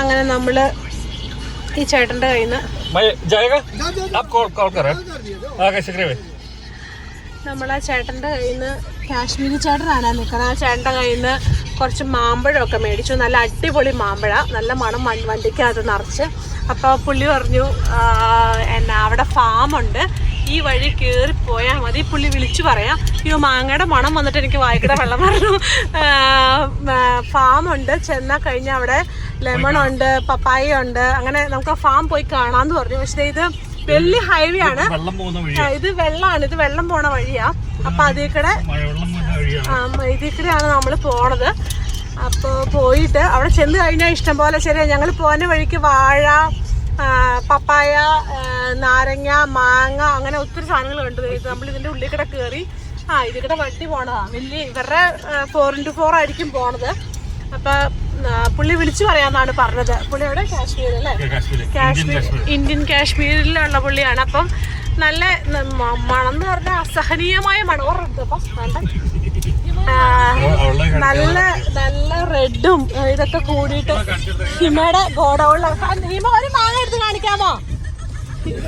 അങ്ങനെ നമ്മൾ ഈ ചേട്ടന്റെ കയ്യിൽ നിന്ന് നമ്മൾ ആ ചേട്ടന്റെ കയ്യിൽ നിന്ന് കാശ്മീരി ചേട്ടനാണ് നിൽക്കുന്നത് ആ ചേട്ടന്റെ കയ്യിൽ നിന്ന് കുറച്ച് മാമ്പഴമൊക്കെ മേടിച്ചു. നല്ല അടിപൊളി മാമ്പഴ. നല്ല മണം വണ്ടിക്കകത്ത് നിറച്ച്. അപ്പോൾ പുള്ളി പറഞ്ഞു എന്നാ അവിടെ ഫാമുണ്ട്. ഈ വഴി കയറി പോയാൽ മതി. പുള്ളി വിളിച്ചു പറയാം അയ്യോ മാങ്ങയുടെ മണം വന്നിട്ട് എനിക്ക് വായിക്കട വെള്ളം പറഞ്ഞു ഉണ്ട്. ചെന്നാൽ കഴിഞ്ഞ അവിടെ ലെമൺ ഉണ്ട് പപ്പായ ഉണ്ട്. അങ്ങനെ നമുക്ക് ആ ഫാം പോയി കാണാമെന്ന് പറഞ്ഞു. പക്ഷെ ഇത് വലിയ ഹൈവേ ആണ്. ഇത് വെള്ളമാണ് ഇത് വെള്ളം പോണ വഴിയാ. അപ്പൊ അതിൽ കൂടെ ഇതിൽ കൂടെയാണ് നമ്മൾ പോണത്. അപ്പോൾ പോയിട്ട് അവിടെ ചെന്ന് കഴിഞ്ഞാൽ ഇഷ്ടം പോലെ ശരിയാ. ഞങ്ങൾ പോകുന്ന വഴിക്ക് വാഴ പപ്പായ നാരങ്ങ മാങ്ങ അങ്ങനെ ഒത്തിരി സാധനങ്ങൾ കണ്ടു. നമ്മൾ ഇതിന്റെ ഉള്ളിൽ കൂടെ കയറി ആ ഇതിൽ കൂടെ വണ്ടി പോണതാ. വലിയ ഇവരുടെ ഫോർ ഇന്റു ഫോർ ആയിരിക്കും പോണത്. അപ്പൊ പുള്ളി വിളിച്ചു പറയാന്നാണ് പറഞ്ഞത്. പുള്ളി എവിടെ? കാശ്മീർ അല്ലേ? കാശ്മീർ ഇന്ത്യൻ കാശ്മീരിലുള്ള പുള്ളിയാണ്. അപ്പം നല്ല മണം എന്ന് പറഞ്ഞാൽ അസഹനീയമായ മണോറുണ്ട് അപ്പം വേണ്ട. നല്ല നല്ല റെഡും ഇതൊക്കെ കൂടിയിട്ട് ഹിമയുടെ ഗോഡൗണിലാണ്. ഹിമ ഒരു മാങ്ങ എടുത്ത് കാണിക്കാമോ?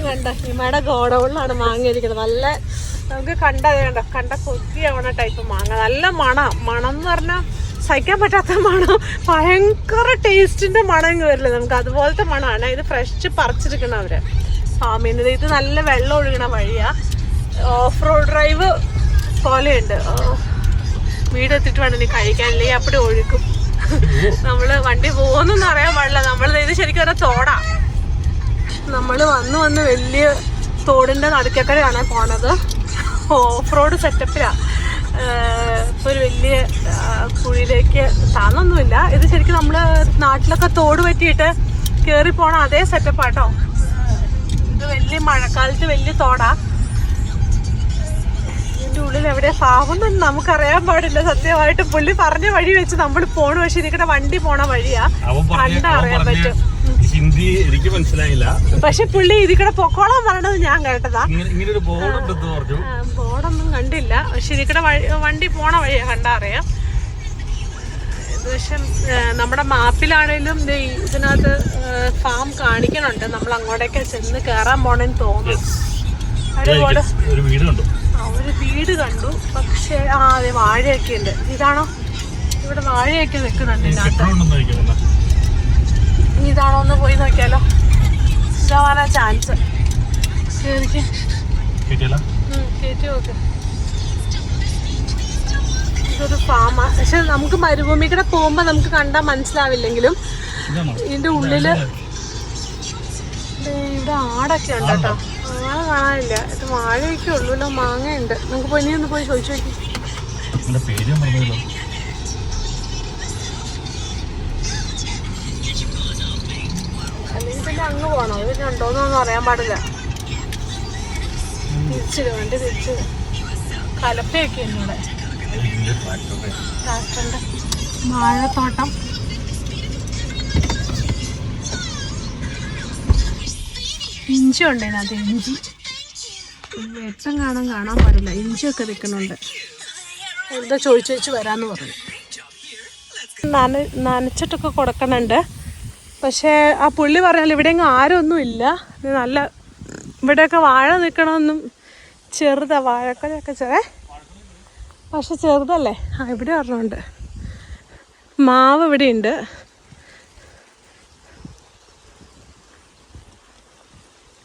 കണ്ട ഹിമയുടെ ഗോഡൗണിലാണ് മാങ്ങ ഇരിക്കുന്നത്. നല്ല നമുക്ക് കണ്ട കണ്ട കണ്ട കൊത്തിയാവണ ടൈപ്പ് മാങ്ങ. നല്ല മണം. മണം എന്ന് പറഞ്ഞാൽ സഹിക്കാൻ പറ്റാത്ത മണം. ഭയങ്കര ടേസ്റ്റിന്റെ മണം ഇങ്ങ് വരില്ല നമുക്ക്. അതുപോലത്തെ മണമാണ് ഇത് ഫ്രഷ് പറിച്ചെടുക്കണം അവർ. ഫാമിന് ഇത് നല്ല വെള്ളം ഒഴുകണ വഴിയാ. ഓഫ് റോഡ് ഡ്രൈവ് പോലെയുണ്ട്. ഓ, എത്തിട്ട് വേണം നീ കഴിക്കാൻ. അല്ലെങ്കിൽ അപ്പടി ഒഴുക്കും. നമ്മൾ വണ്ടി പോകുന്നൊന്നും അറിയാൻ പാടില്ല. നമ്മൾ ഇത് ശരിക്കും ഒരു തോടാ. നമ്മൾ വന്ന് വന്ന് വലിയ തോടിന്റെ നടുക്കക്കരയാണ് പോണത്. ഓഫ് റോഡ് സെറ്റപ്പിലാ ഇപ്പൊ ഒരു വലിയ കുഴിയിലേക്ക് താന്നൊന്നുമില്ല. ഇത് ശരിക്കും നമ്മൾ നാട്ടിലൊക്കെ തോട് പറ്റിയിട്ട് കേറി പോണ അതേ സെറ്റപ്പാട്ടോ ഇത് വലിയ മഴക്കാലത്ത് വലിയ തോടാ. ഇതിന്റെ ഉള്ളിൽ എവിടെ ഫാമെന്നൊന്നും നമുക്കറിയാൻ പാടില്ല. സത്യമായിട്ട് പുള്ളി പറഞ്ഞ വഴി വെച്ച് നമ്മൾ പോണു. പക്ഷെ നിങ്ങളുടെ വണ്ടി പോണ വഴിയാ. കണ്ടാ അറിയാൻ പറ്റും. ഹിന്ദി എനിക്ക് മനസ്സിലായില്ല. പക്ഷെ പുള്ളി ഇതിക്കടെ പൊക്കോളാൻ പറഞ്ഞത് ഞാൻ കേട്ടതാ. ഇങ്ങനെ ഒരു ബോർഡ് ഉണ്ടെന്ന് പറഞ്ഞു. ബോർഡൊന്നും കണ്ടില്ല. പക്ഷെ ഇതിക്കടെ വണ്ടി പോണ വഴിയാ കണ്ടാ അറിയാം. പക്ഷെ നമ്മുടെ മാപ്പിലാണേലും ഇതിനകത്ത് ഫാം കാണിക്കണുണ്ട്. നമ്മൾ അങ്ങോട്ടേക്ക് ചെന്ന് കയറാൻ പോണെന്ന് തോന്നുന്നു. ഒരു ഒരു വീട് കണ്ടു. പക്ഷെ ആ അതെ വാഴയൊക്കെ ഉണ്ട്. ഇതാണോ? ഇവിടെ വാഴയൊക്കെ നിൽക്കുന്നുണ്ട് ഇനി ഇതാണോ? ഒന്ന് പോയി നോക്കിയാലോ? ഇതാവാനാ ചാൻസ് ഇതൊരു ഫാമാ പക്ഷെ നമുക്ക് മരുഭൂമി കൂടെ പോകുമ്പോ നമുക്ക് കണ്ടാൽ മനസ്സിലാവില്ലെങ്കിലും ഇതിന്റെ ഉള്ളിൽ ഇവിടെ ആടൊക്കെ ഉണ്ട് കേട്ടോ ആളെ കാണാനില്ല ഇത് വാഴയൊക്കെ ഉള്ളൂല്ലോ മാങ്ങയുണ്ട്. നമുക്ക് പോയി നീ ഒന്ന് പോയി ചോദിച്ചു നോക്കി. അല്ലെങ്കിൽ പിന്നെ അങ്ങ് പോകണം. ഇത് പിന്നെ അറിയാൻ പാടില്ല. തിരിച്ചിട് വണ്ടി തിരിച്ചിട്. കലപ്പയൊക്കെ ഉണ്ട് ഇവിടെ. ട്രാക്ടറിന്റെ. വാഴത്തോട്ടം ഇഞ്ചി ഉണ്ട് അതിനകത്ത് ഇഞ്ചി വെട്ടം കാണാൻ കാണാൻ പാടില്ല. ഇഞ്ചിയൊക്കെ നിൽക്കുന്നുണ്ട് എന്താ ചോദിച്ചു വെച്ച് വരാന്ന് പറഞ്ഞു. നന നനച്ചിട്ടൊക്കെ കൊടുക്കണുണ്ട്. പക്ഷേ ആ പുള്ളി പറഞ്ഞാൽ ഇവിടെ എങ്ങും ആരൊന്നും ഇല്ല. നല്ല ഇവിടെയൊക്കെ വാഴ നിൽക്കണമെന്നും ചെറുതാ. വാഴക്കൊലയൊക്കെ ചെറേ പക്ഷെ ചെറുതല്ലേ? ആ ഇവിടെ ഒരെണ്ണമുണ്ട് മാവ് ഇവിടെ ഉണ്ട്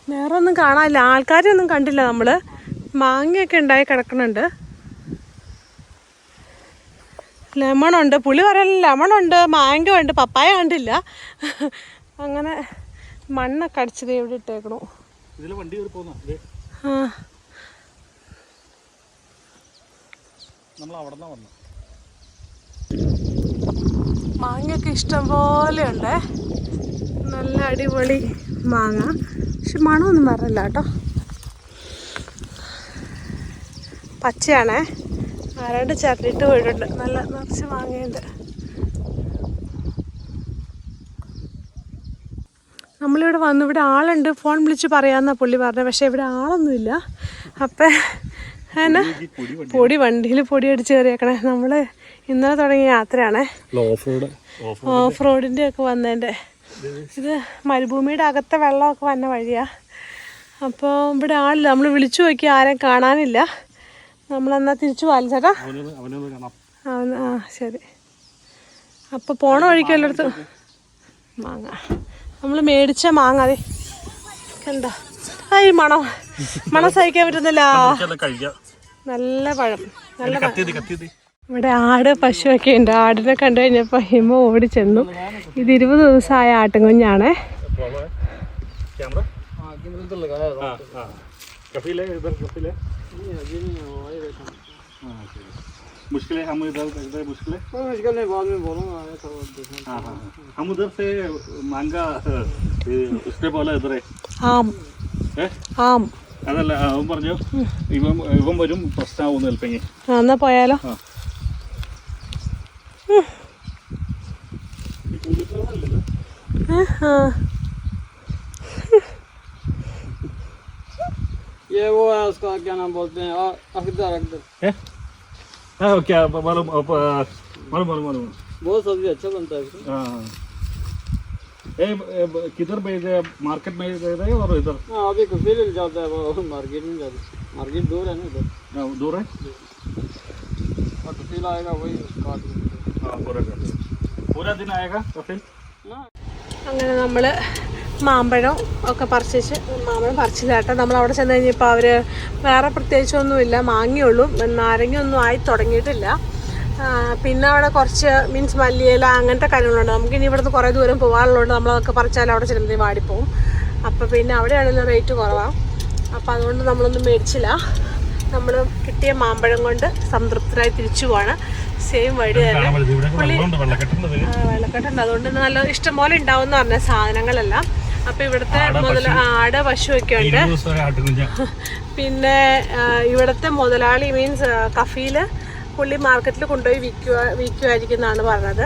വേറെ ഒന്നും കാണാനില്ല. ആൾക്കാരെയൊന്നും കണ്ടില്ല നമ്മൾ. മാങ്ങയൊക്കെ ഉണ്ടായി കിടക്കുന്നുണ്ട്. ലെമണുണ്ട്. ഉണ്ട് പുളി പറയാൻ ലെമണുണ്ട് ഉണ്ട് മാംഗോ ഉണ്ട് പപ്പായ കണ്ടില്ല. അങ്ങനെ മണ്ണൊക്കെ അടിച്ചത് ഇവിടെ ഇട്ടേക്കണു. ആ. മാങ്ങയൊക്കെ ഇഷ്ടം പോലെ ഉണ്ട്. നല്ല അടിപൊളി മാങ്ങ. പക്ഷെ മണമൊന്നും വരില്ല കേട്ടോ. പച്ചയാണേ. ആരാണ്ട് ചിരണ്ടിട്ട് വീടുണ്ട് നല്ല നിറച്ച് മാങ്ങയുണ്ട്. നമ്മളിവിടെ വന്നു. ഇവിടെ ആളുണ്ട്. ഫോൺ വിളിച്ച് പറയാമെന്നാണ് പുള്ളി പറഞ്ഞത്. പക്ഷേ ഇവിടെ ആളൊന്നുമില്ല. അപ്പം എന്നാ? പൊടി വണ്ടിയിൽ പൊടി അടിച്ച് കയറിയേക്കണേ. നമ്മൾ ഇന്നലെ തുടങ്ങിയ യാത്രയാണേ. Off road. ഓഫ് ഓഫ് റോഡിന്റെ ഒക്കെ വന്നതിന്റെ ഇത് മരുഭൂമിയുടെ അകത്തെ വെള്ളമൊക്കെ വന്ന വഴിയാ. അപ്പോൾ ഇവിടെ ആളില്ല നമ്മൾ വിളിച്ചു നോക്കി ആരെയും കാണാനില്ല. നമ്മളെന്നാ തിരിച്ചു പോകാം ചേട്ടാ? ആ ശരി. അപ്പോൾ പോണ വഴിക്ക് എല്ലായിടത്തും മാങ്ങ. നമ്മൾ മേടിച്ച മാങ്ങ അതെ. കണ്ടോ? ഐ ഈ മണം മണം സഹിക്കാൻ പറ്റുന്നില്ല. നല്ല പഴം നല്ല പഴം. ഇവിടെ ആട് പശുവൊക്കെ ഉണ്ട്. ആടിനെ കണ്ടു കഴിഞ്ഞപ്പോൾ ഹിമ ഓടി ചെന്നു. ഇത് ഇരുപത് ദിവസമായ ആട്ടുകുഞ്ഞാണ്. പറഞ്ഞു ഇവൻ വരും പ്രശ്നമാവുന്നു എന്നാ പോയാലോ? ये वो है उसका क्या नाम बोलते हैं? अकदर अकदर हाँ? क्या मालूम मालूम मालूम बहुत सब्ज़ी अच्छा बनता है हाँ। ए, ए किधर भेज रहे मार्केट में भेज रहे और इधर? हाँ अभी फिर जाता है वो मार्केट में जाते मार्केट दूर है ना इधर? हाँ, दूर है? हाँ, तो और आएगा वही काट അങ്ങനെ നമ്മൾ മാമ്പഴം ഒക്കെ പറിച്ചേച്ച് മാമ്പഴം പറിച്ചില്ലാട്ടെ നമ്മൾ അവിടെ ചെന്ന് കഴിഞ്ഞപ്പോൾ അവർ വേറെ പ്രത്യേകിച്ചൊന്നുമില്ല മാങ്ങിയുള്ളൂ. നാരങ്ങ ഒന്നും ആയി തുടങ്ങിയിട്ടില്ല. പിന്നെ അവിടെ കുറച്ച് മീൻസ് മല്ലിയില അങ്ങനത്തെ കാര്യങ്ങളുണ്ട്. നമുക്ക് ഇനി ഇവിടുന്ന് കുറേ ദൂരം പോകാനുള്ളതുകൊണ്ട് നമ്മളതൊക്കെ പറിച്ചാൽ അവിടെ ചെല്ലുന്നത് വാടിപ്പോവും. അപ്പോൾ പിന്നെ അവിടെയാണെങ്കിലും റേറ്റ് കുറവാണ് അപ്പോൾ അതുകൊണ്ട് നമ്മളൊന്നും മേടിച്ചില്ല. നമ്മൾ കിട്ടിയ മാമ്പഴം കൊണ്ട് സംതൃപ്തരായി തിരിച്ചു പോവാണ്. സെയിം വഴി തന്നെ. പുള്ളി വെള്ളക്കെട്ടുണ്ട് അതുകൊണ്ട് നല്ല ഇഷ്ടം പോലെ ഉണ്ടാവും എന്ന് പറഞ്ഞ സാധനങ്ങളെല്ലാം. അപ്പൊ ഇവിടുത്തെ മുതല ആട് ഒക്കെ ഉണ്ട്. പിന്നെ ഇവിടത്തെ മുതലാളി മീൻസ് കഫീൽ പുള്ളി മാർക്കറ്റിൽ കൊണ്ടുപോയി വിൽക്കുക വിൽക്കുമായിരിക്കും എന്നാണ് പറഞ്ഞത്.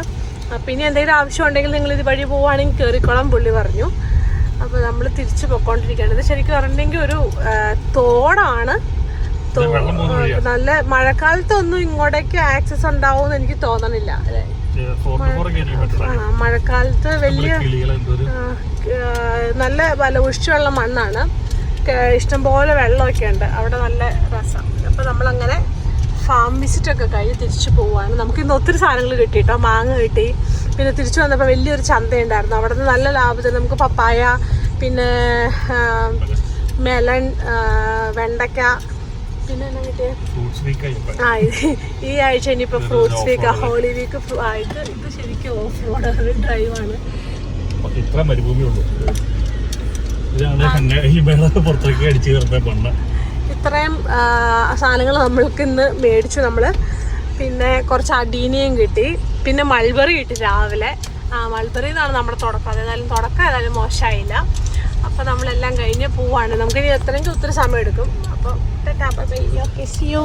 അപ്പം ഇനി എന്തെങ്കിലും ആവശ്യം ഉണ്ടെങ്കിൽ നിങ്ങൾ ഇത് വഴി പോവുകയാണെങ്കിൽ കയറിക്കോളാം പുള്ളി പറഞ്ഞു. അപ്പോൾ നമ്മൾ തിരിച്ചു പൊക്കോണ്ടിരിക്കുകയാണ്. ഇത് ശരിക്കും പറഞ്ഞിട്ടുണ്ടെങ്കിൽ ഒരു തോടാണ്. നല്ല മഴക്കാലത്തൊന്നും ഇങ്ങോട്ടേക്ക് ആക്സസ് ഉണ്ടാവും എനിക്ക് തോന്നണില്ല. മഴക്കാലത്ത് വലിയ നല്ല വല്ല ഉഷ്ടുള്ള മണ്ണാണ് ഇഷ്ടംപോലെ വെള്ളമൊക്കെ ഉണ്ട്. അവിടെ നല്ല രസം. അപ്പോൾ നമ്മളങ്ങനെ ഫാം വിസിറ്റ് ഒക്കെ കഴിഞ്ഞ് തിരിച്ചു പോവാണ്. നമുക്ക് ഇന്ന് ഒത്തിരി സാധനങ്ങൾ കിട്ടി കേട്ടോ മാങ്ങ കിട്ടി. പിന്നെ തിരിച്ചു വന്നപ്പോൾ വലിയൊരു ചന്തയുണ്ടായിരുന്നു. അവിടെ നിന്ന് നല്ല ലാഭത്തിൽ നമുക്ക് പപ്പായ പിന്നെ മെലൺ വെണ്ടയ്ക്ക ആ ഈ ആഴ്ച ഇനിയിപ്പോ ഫ്രൂട്ട്സ് വീക്ക് ഹോളി വീക്ക് ആയിട്ട് ഇത് ശരിക്കും ഓഫ് റോഡ് ഡ്രൈവാണ് ഇത്ര മരുഭൂമി ഉള്ളൂ. പുറത്തേക്ക് അടിച്ചു കയറുന്ന ഇത്രയും സാധനങ്ങൾ നമ്മൾക്ക് ഇന്ന് മേടിച്ചു നമ്മൾ പിന്നെ കുറച്ച് അടീനിയും കിട്ടി. പിന്നെ മൾബറി കിട്ടി രാവിലെ. ആ മൾബറി എന്നാണ് നമ്മുടെ തുടക്കം. അതേതായാലും തുടക്കം ഏതായാലും മോശമായില്ല. അപ്പോൾ നമ്മളെല്ലാം കഴിഞ്ഞ് പോവാണ്. നമുക്കിനി എത്രയെങ്കിലും ഒത്തിരി സമയം എടുക്കും അപ്പോൾ ഓക്കെ സി യു